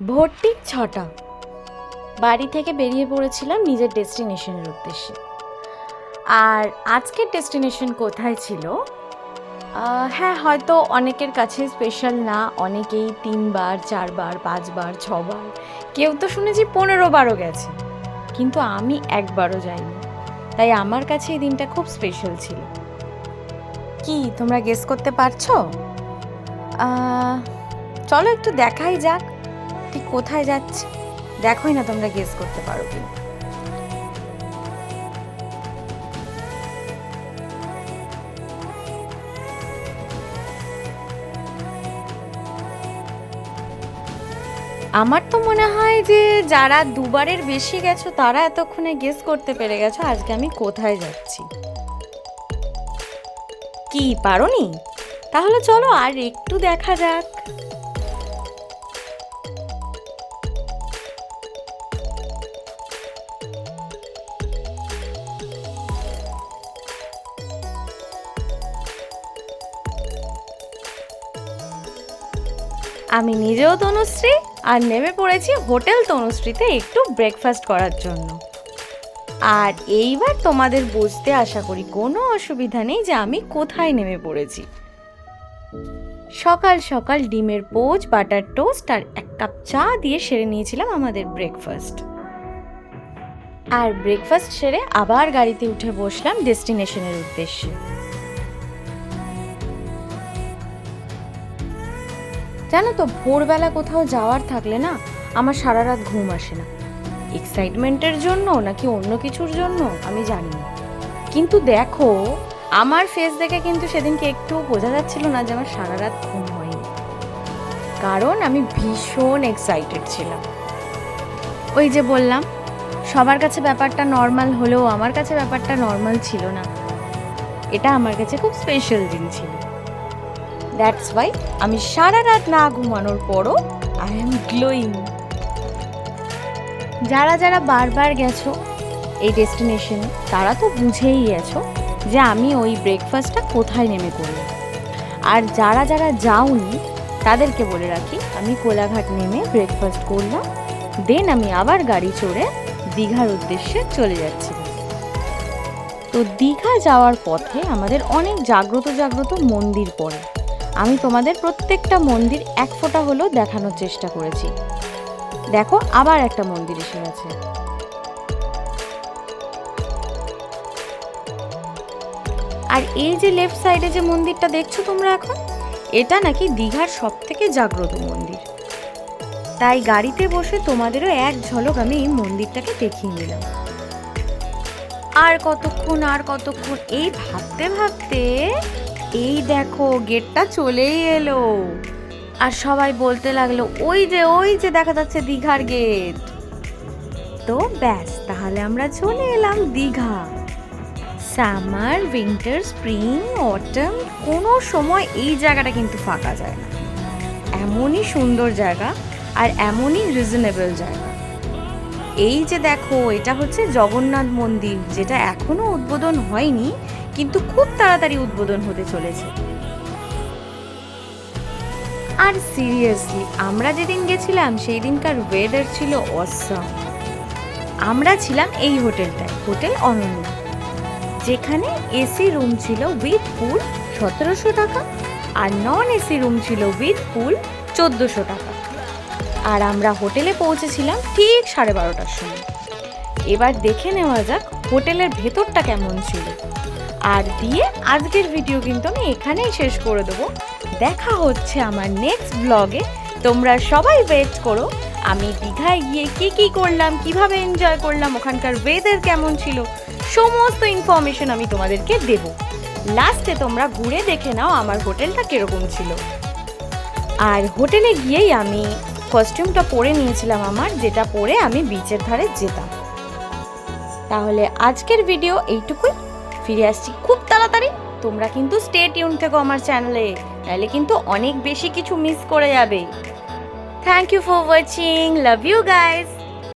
ভোর ঠিক ছটা। বাড়ি থেকে বেরিয়ে পড়েছিলাম নিজের ডেস্টিনেশনের উদ্দেশ্যে। আর আজকের ডেস্টিনেশন কোথায় ছিল? হ্যাঁ হয়তো অনেকের কাছে স্পেশাল না, অনেকেই তিনবার, চারবার, পাঁচবার, ছবার, কেউ তো শুনেছি পনেরো বারও গেছে। কিন্তু আমি একবারও যাইনি। তাই আমার কাছে এই দিনটা খুব স্পেশাল ছিল। কি, তোমরা গেস করতে পারছ? চলো একটু দেখাই যাক। ঠিক কোথায় যাচ্ছে দেখোই না তোমরা গেস করতে পারো কি আমার তো মনে হয় যে যারা দুবারের বেশি গেছো, তারা এতক্ষণে গেস করতে পেরে গেছো আজকে আমি কোথায় যাচ্ছি। কি পারোনি? তাহলে চলো আর একটু দেখা যাক। আমি নিজেও তনুশ্রী আর নেমে পড়েছি হোটেল তনুশ্রীতে একটু ব্রেকফাস্ট করার জন্য। আর এইবার তোমাদের বুঝতে আশা করি কোনো অসুবিধা নেই যে আমি কোথায় নেমে পড়েছি। সকাল সকাল ডিমের পোচ, বাটার টোস্ট আর এক কাপ চা দিয়ে সেরে নিয়েছিলাম আমাদের ব্রেকফাস্ট আর ব্রেকফাস্ট সেরে আবার গাড়িতে উঠে বসলাম ডেস্টিনেশনের উদ্দেশ্যে। জানো তো, ভোরবেলা কোথাও যাওয়ার থাকলে না আমার সারা রাত ঘুম আসে না। এক্সাইটমেন্টের জন্য নাকি অন্য কিছুর জন্য? আমি জানি না। কিন্তু দেখো, আমার ফেস দেখে কিন্তু সেদিনকে একটু বোঝা যাচ্ছিল না যে আমার সারা রাত ঘুম হয়নি। কারণ আমি ভীষণ এক্সাইটেড ছিলাম। ওই যে বললাম, সবার কাছে ব্যাপারটা নর্মাল হলেও আমার কাছে ব্যাপারটা নর্মাল ছিল না। এটা আমার কাছে খুব স্পেশাল দিন ছিল। দ্যাটস ওয়াই আমি সারা রাত না ঘুমানোর পরও আই এম গ্লোয়িং যারা যারা বারবার গেছো এই ডেস্টিনেশনে তারা তো বুঝেই গেছো যে আমি ওই ব্রেকফাস্টটা কোথায় নেমে করলাম আর যারা যারা যাওনি, তাদেরকে বলে রাখি, আমি কোলাঘাট নেমে ব্রেকফাস্ট করলাম দেন আমি আবার গাড়ি চড়ে দীঘার উদ্দেশ্যে চলে যাচ্ছি। তো দীঘা যাওয়ার পথে আমাদের অনেক জাগ্রত জাগ্রত মন্দির পড়ে। আমি তোমাদের প্রত্যেকটা মন্দির এক ফোঁটা হলেও দেখানোর চেষ্টা করেছি। দেখো, আবার একটা মন্দির এসে গেছে। আর এই যে লেফট সাইডে যে মন্দিরটা দেখছ তোমরা এখন, এটা নাকি দীঘার সব থেকে জাগ্রত মন্দির। তাই গাড়িতে বসে তোমাদেরও এক ঝলক আমি এই মন্দিরটাকে দেখিয়ে নিলাম। আর কতক্ষণ আর কতক্ষণ, এই ভাবতে ভাবতে এই দেখো গেটটা চলেই এলো। আর সবাই বলতে লাগল, ওই যে ওই যে, দেখা যাচ্ছে দীঘার গেট তো ব্যাস, তাহলে আমরা চলে এলাম Digha. Summer winter spring autumn কোনো সময় এই জায়গাটা কিন্তু ফাঁকা যায় না। এমনই সুন্দর জায়গা আর এমনই রিজনেবল জায়গা। এই যে দেখো, এটা হচ্ছে জগন্নাথ মন্দির, যেটা এখনও উদ্বোধন হয়নি, কিন্তু খুব তাড়াতাড়ি উদ্বোধন হতে চলেছে। আর সিরিয়াসলি আমরা যেদিন গেছিলাম সেই দিনকার ওয়েদার ছিল অসম আমরা ছিলাম এই হোটেলটায়, হোটেল অনন্য। যেখানে এসি রুম ছিল উইথ পুল সতেরোশো টাকা, আর নন এসি রুম ছিল উইথ পুল চোদ্দোশো টাকা। আর আমরা হোটেলে পৌঁছেছিলাম ঠিক সাড়ে বারোটার সময়। এবার দেখে নেওয়া যাক হোটেলের ভেতরটা কেমন ছিল। আর দিয়ে আজকের ভিডিও কিন্তু আমি এখানেই শেষ করে দেবো। দেখা হচ্ছে আমার নেক্সট ব্লগে তোমরা সবাই ওয়েট করো। আমি দীঘায় গিয়ে কি কি করলাম, কীভাবে এনজয় করলাম, ওখানকার ওয়েদার কেমন ছিল, সমস্ত ইনফরমেশন আমি তোমাদেরকে দেব। লাস্টে তোমরা ঘুরে দেখে নাও আমার হোটেলটা কীরকম ছিল। আর হোটেলে গিয়েই আমি কস্টিউমটা পরে নিয়েছিলাম আমার, যেটা পরে আমি বিচের ধারে যেতাম। তাহলে আজকের ভিডিও এইটুকুই। ফিরে আসছি খুব তাড়াতাড়ি। তোমরা কিন্তু স্টেট টিউন থেকো আমার চ্যানেলে তাহলে কিন্তু অনেক বেশি কিছু মিস করে যাবে। Thank you for watching love you guys